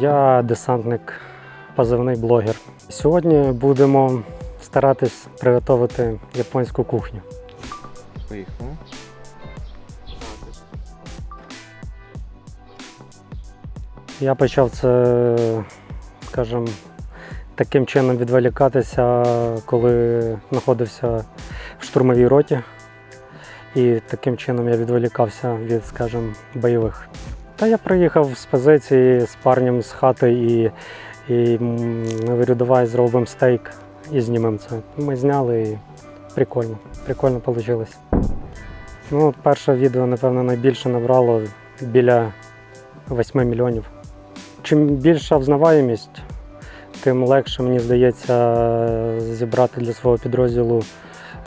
Я десантник, позивний блогер. Сьогодні будемо старатись приготувати японську кухню. Поїхали. Я почав це, скажімо, таким чином відволікатися, коли знаходився в штурмовій роті. І таким чином я відволікався від, скажімо, бойових. Та я приїхав з позиції з парнем з хати і, і говорю, давай зробимо стейк і знімемо це. Ми зняли і прикольно, прикольно вийшло. Ну, перше відео, напевно, найбільше набрало біля 8 мільйонів. Чим більша взнаваємість, тим легше, мені здається, зібрати для свого підрозділу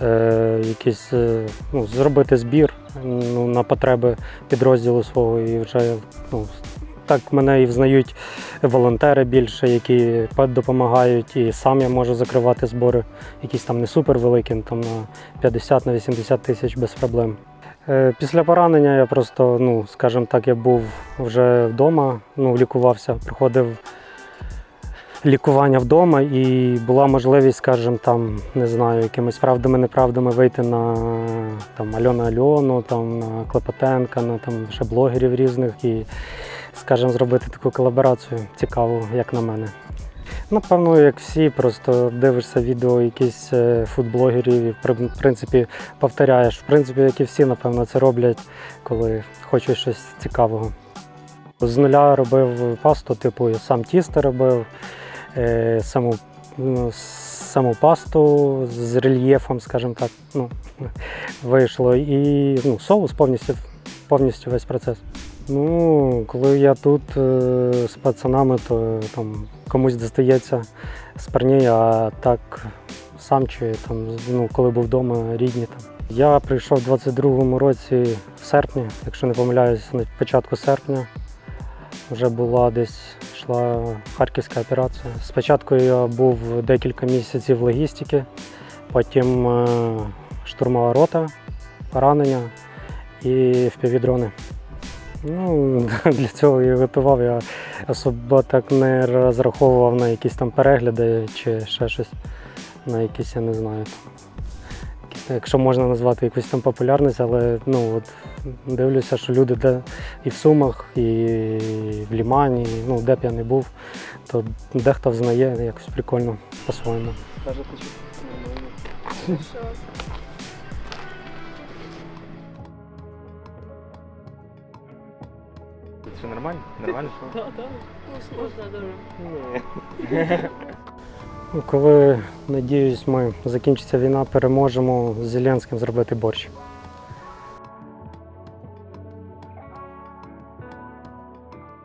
е, якийсь, е, ну, зробити збір ну, на потреби підрозділу свого. І вже ну, так мене і взнають волонтери більше, які допомагають, і сам я можу закривати збори, якісь там не супер великі, там на 50 на 80 тисяч без проблем. Е, Після поранення я просто, ну, скажімо так, я був вже вдома, ну, лікувався, проходив лікування вдома і була можливість, скажімо, там, не знаю, якимись правдами, неправдами вийти на там, Альона Альону, там, на Клопотенка, на там, ще блогерів різних і, скажімо, зробити таку колаборацію цікаву, як на мене. Напевно, як всі, просто дивишся відео якісь е, фудблогерів і в принципі повторяєш. В принципі, як і всі, напевно, це роблять, коли хочуть щось цікавого. З нуля робив пасту, типу, сам тісто робив, саму, ну, саму пасту з рельєфом, скажімо так, ну, вийшло. І ну, соус повністю, повністю весь процес. Ну, коли я тут е, з пацанами, то там комусь достається парней, а так сам чи там, ну, коли був вдома, рідні там. Я прийшов у 22-му році в серпні, якщо не помиляюсь, на початку серпня. Вже була десь йшла харківська операція. Спочатку я був декілька місяців логістики, потім е, штурмова рота, поранення і впівдрони. Ну, для цього я готував. Я особо так не розраховував на якісь там перегляди чи ще щось, на якісь, я не знаю. Якщо можна назвати якусь там популярність, але ну, от, дивлюся, що люди де і в Сумах, і в Лімані, і, ну, де б я не був, то дехто взнає якось прикольно по-своєму. Все нормально? Нормально? що? Ну, сложно дуже. Ну, Коли, надіюсь, ми закінчиться війна, переможемо з Зеленським зробити борщ.